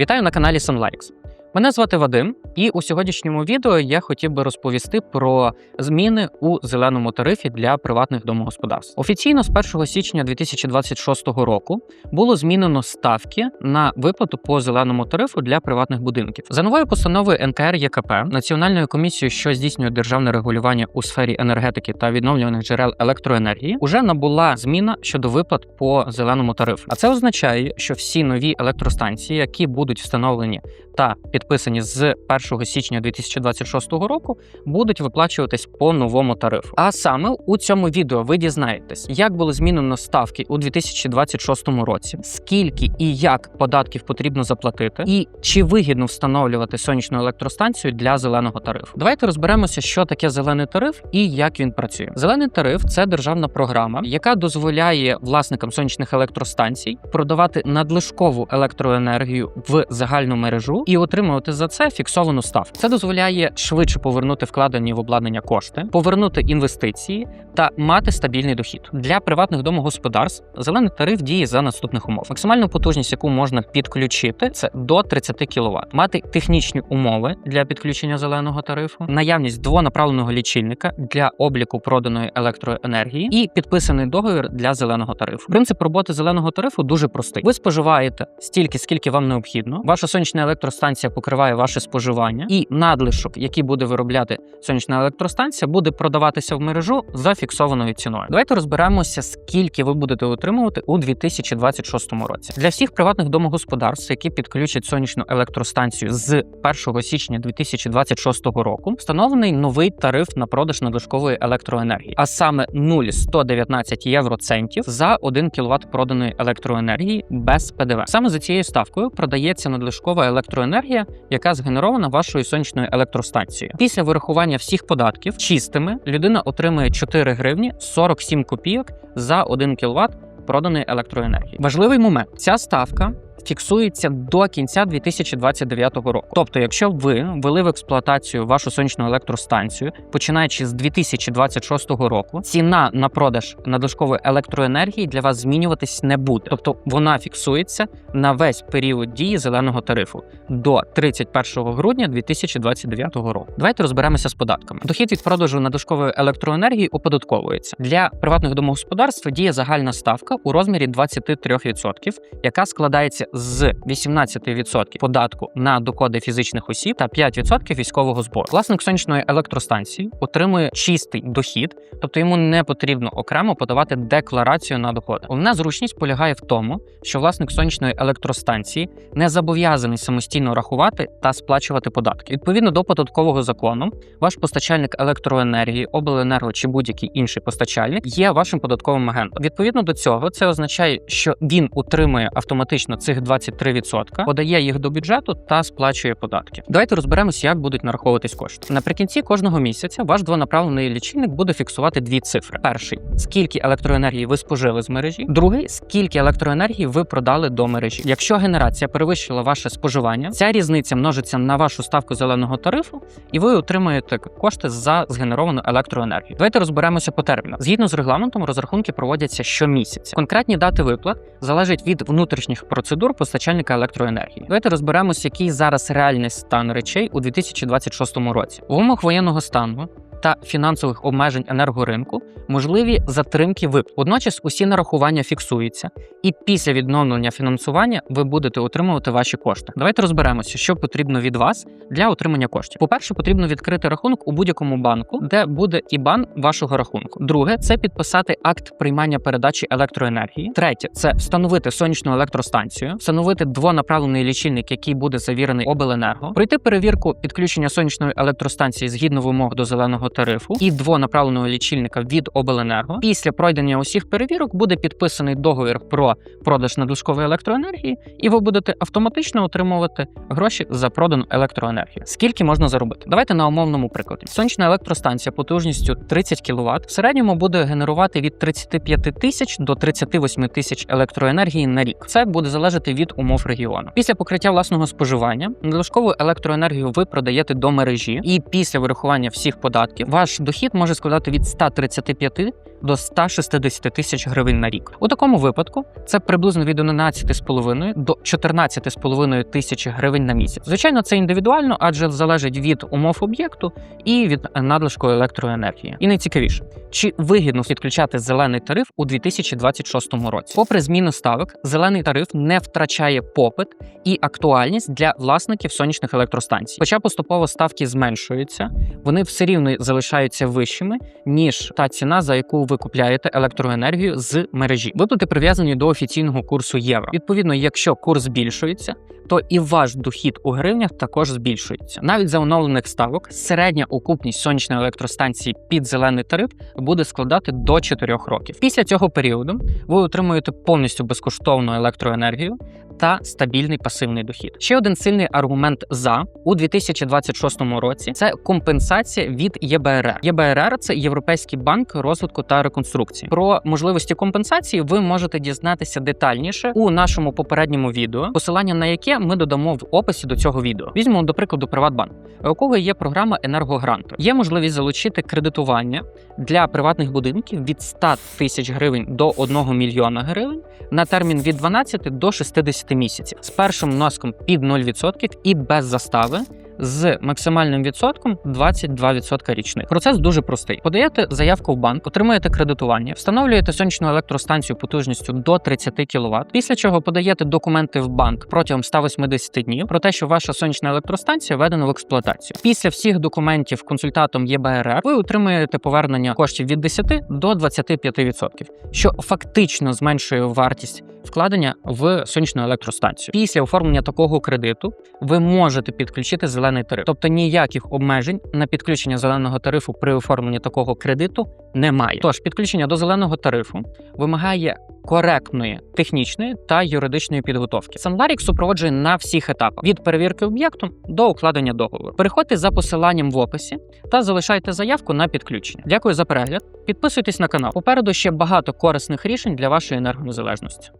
Вітаю на каналі Sunlikes. Мене звати Вадим, і у сьогоднішньому відео я хотів би розповісти про зміни у зеленому тарифі для приватних домогосподарств. Офіційно з 1 січня 2026 року було змінено ставки на виплату по зеленому тарифу для приватних будинків. За новою постановою НКР ЄКП Національною комісією, що здійснює державне регулювання у сфері енергетики та відновлюваних джерел електроенергії, уже набула зміна щодо виплат по зеленому тарифу. А це означає, що всі нові електростанції, які будуть встановлені та підписані з 1 січня 2026 року, будуть виплачуватись по новому тарифу. А саме у цьому відео ви дізнаєтесь, як було змінено ставки у 2026 році, скільки і як податків потрібно заплатити, і чи вигідно встановлювати сонячну електростанцію для зеленого тарифу. Давайте розберемося, що таке зелений тариф і як він працює. Зелений тариф це державна програма, яка дозволяє власникам сонячних електростанцій продавати надлишкову електроенергію в загальну мережу і отримувати за це фіксовану ставку. Це дозволяє швидше повернути вкладені в обладнання кошти, повернути інвестиції та мати стабільний дохід для приватних домогосподарств. Зелений тариф діє за наступних умов. Максимальну потужність, яку можна підключити, це до 30 кВт. Мати технічні умови для підключення зеленого тарифу, наявність двонаправленого лічильника для обліку проданої електроенергії і підписаний договір для зеленого тарифу. Принцип роботи зеленого тарифу дуже простий. Ви споживаєте стільки, скільки вам необхідно. Ваша сонячна електростанція покриває ваше споживання, і надлишок, який буде виробляти сонячна електростанція, буде продаватися в мережу за фіксованою ціною. Давайте розберемося, скільки ви будете отримувати у 2026 році. Для всіх приватних домогосподарств, які підключать сонячну електростанцію з 1 січня 2026 року, встановлений новий тариф на продаж надлишкової електроенергії, а саме 0,119 євроцентів за 1 кВт проданої електроенергії без ПДВ. Саме за цією ставкою продається надлишкова електроенергія, яка згенерована вашою сонячною електростанцією. Після вирахування всіх податків чистими людина отримує 4 гривні 47 копійок за 1 кВт проданої електроенергії. Важливий момент: ця ставка. Фіксується до кінця 2029 року. Тобто, якщо ви ввели в експлуатацію вашу сонячну електростанцію, починаючи з 2026 року, ціна на продаж надлишкової електроенергії для вас змінюватись не буде. Тобто вона фіксується на весь період дії зеленого тарифу до 31 грудня 2029 року. Давайте розберемося з податками. Дохід від продажу надлишкової електроенергії оподатковується для приватних домогосподарств. Діє загальна ставка у розмірі 23%, яка складається з 18% податку на доходи фізичних осіб та 5% військового збору. Власник сонячної електростанції отримує чистий дохід, тобто йому не потрібно окремо подавати декларацію на доходи. Головна зручність полягає в тому, що власник сонячної електростанції не зобов'язаний самостійно рахувати та сплачувати податки. Відповідно до податкового закону, ваш постачальник електроенергії, обленерго чи будь-який інший постачальник є вашим податковим агентом. Відповідно до цього, це означає, що він утримує автоматично цих 23%, подає їх до бюджету та сплачує податки. Давайте розберемося, як будуть нараховуватись кошти. Наприкінці кожного місяця ваш двонаправлений лічильник буде фіксувати дві цифри: перший скільки електроенергії ви спожили з мережі, другий скільки електроенергії ви продали до мережі. Якщо генерація перевищила ваше споживання, ця різниця множиться на вашу ставку зеленого тарифу, і ви отримуєте кошти за згенеровану електроенергію. Давайте розберемося по термінах. Згідно з регламентом, розрахунки проводяться щомісяця. Конкретні дати виплат залежать від внутрішніх процедур постачальника електроенергії. Давайте розберемося, який зараз реальний стан речей у 2026 році. В умовах воєнного стану. Та фінансових обмежень енергоринку можливі затримки виплат. Водночас усі нарахування фіксуються, і після відновлення фінансування ви будете отримувати ваші кошти. Давайте розберемося, що потрібно від вас для отримання коштів. По-перше, потрібно відкрити рахунок у будь-якому банку, де буде ібан вашого рахунку. Друге, це підписати акт приймання передачі електроенергії. Третє це встановити сонячну електростанцію, встановити двонаправлений лічильник, який буде завірений обленерго, пройти перевірку підключення сонячної електростанції згідно вимог до зеленого тарифу і двонаправленого лічильника від обленерго. Після пройдення усіх перевірок буде підписаний договір про продаж надлишкової електроенергії, і ви будете автоматично отримувати гроші за продану електроенергію. Скільки можна заробити? Давайте на умовному прикладі. Сонячна електростанція потужністю 30 кВт в середньому буде генерувати від 35 тисяч до 38 тисяч електроенергії на рік. Це буде залежати від умов регіону. Після покриття власного споживання надлишкову електроенергію ви продаєте до мережі, і після вирахування всіх податків 100%, ваш дохід може складати від 135 до 160 тисяч гривень на рік. У такому випадку це приблизно від 11,5 до 14,5 тисяч гривень на місяць. Звичайно, це індивідуально, адже залежить від умов об'єкту і від надлишку електроенергії. І найцікавіше, чи вигідно відключати зелений тариф у 2026 році? Попри зміну ставок, зелений тариф не втрачає попит і актуальність для власників сонячних електростанцій. Хоча поступово ставки зменшуються, вони все рівно залишаються вищими ніж та ціна, за яку ви купляєте електроенергію з мережі. Виплати прив'язані до офіційного курсу євро. Відповідно, якщо курс збільшується, то і ваш дохід у гривнях також збільшується. Навіть за оновлених ставок середня окупність сонячної електростанції під зелений тариф буде складати до 4 років. Після цього періоду ви отримуєте повністю безкоштовну електроенергію та стабільний пасивний дохід. Ще один сильний аргумент за у 2026 році це компенсація від ЄБРР. ЄБРР це Європейський банк розвитку та реконструкції. Про можливості компенсації ви можете дізнатися детальніше у нашому попередньому відео, посилання на яке ми додамо в описі до цього відео. Візьмемо, до прикладу, Приватбанк, у кого є програма енергогранту. Є можливість залучити кредитування для приватних будинків від 100 тисяч гривень до 1 мільйона гривень на термін від 12 до 60 місяців з першим внеском під 0% і без застави. З максимальним відсотком 22% річних. Процес дуже простий. Подаєте заявку в банк, отримуєте кредитування, встановлюєте сонячну електростанцію потужністю до 30 кВт, після чого подаєте документи в банк протягом 180 днів про те, що ваша сонячна електростанція введена в експлуатацію. Після всіх документів консультатом ЄБРР ви отримуєте повернення коштів від 10 до 25%, що фактично зменшує вартість вкладення в сонячну електростанцію. Після оформлення такого кредиту ви можете підключити зелений тариф, тобто ніяких обмежень на підключення зеленого тарифу при оформленні такого кредиту немає. Тож підключення до зеленого тарифу вимагає коректної технічної та юридичної підготовки. Санларік супроводжує на всіх етапах від перевірки об'єкту до укладення договору. Переходьте за посиланням в описі та залишайте заявку на підключення. Дякую за перегляд. Підписуйтесь на канал. Попереду ще багато корисних рішень для вашої енергонезалежності.